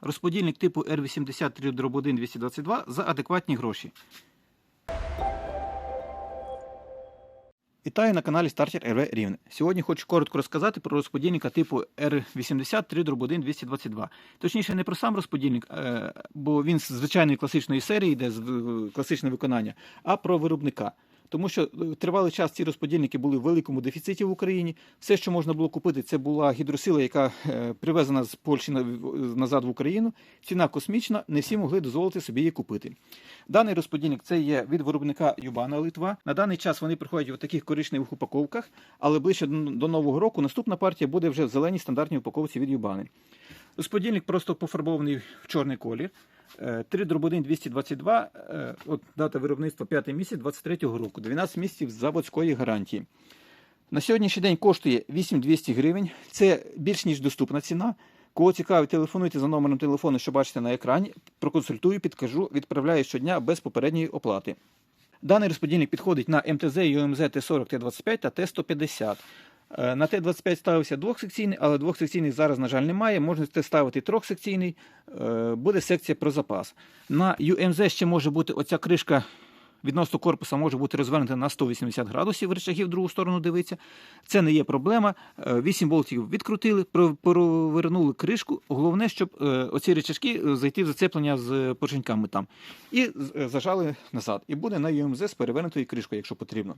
Розподільник типу R83-1-222 за адекватні гроші. Вітаю на каналі Starter RV Рівне. Сьогодні хочу коротко розказати про розподільника типу R83 дроб 1 222. Точніше, не про сам розподільник, е, бо він з звичайної класичної серії йде з е, класичне виконання, а про виробника. Тому що е, тривалий час ці розподільники були в великому дефіциті в Україні. Все, що можна було купити, це була гідросила, яка е, привезена з Польщі назад в Україну. Ціна космічна, не всі могли дозволити собі її купити. Даний розподільник це є від виробника Юбана Литва. На даний час вони приходять в таких коричневих упаковках, але ближче до нового року наступна партія буде вже в зеленій стандартній упаковці від Юбани. Розподільник просто пофарбований в чорний колір. 3 дроб 1 222, е, от дата виробництва 5 місяць 23 року, 12 місяців заводської гарантії. На сьогоднішній день коштує 8200 гривень. Це більш ніж доступна ціна. Кого цікавить, телефонуйте за номером телефону, що бачите на екрані. Проконсультую, підкажу, відправляю щодня без попередньої оплати. Даний розподільник підходить на МТЗ, ЮМЗ Т40, Т25 та Т150. Е, На Т25 ставився двохсекційний, але двохсекційних зараз, на жаль, немає. Можна ставити трьохсекційний, е, буде секція про запас. На UMZ ще може бути оця кришка відносно корпуса може бути розвернута на 180 градусів, рычаги в другу сторону дивиться. Це не є проблема. 8 болтів відкрутили, про- провернули кришку. Головне, щоб е, оці рычажки е, зайти в зацеплення з поршеньками там. І е, зажали назад. І буде на UMZ з перевернутою кришкою, якщо потрібно.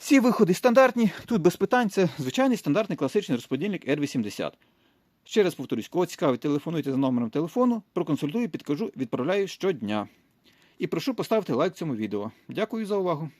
Всі виходи стандартні, тут без питань, це звичайний стандартний класичний розподільник R80. Ще раз повторюсь, кого цікавить, телефонуйте за номером телефону, проконсультую, підкажу, відправляю щодня. І прошу поставити лайк цьому відео. Дякую за увагу.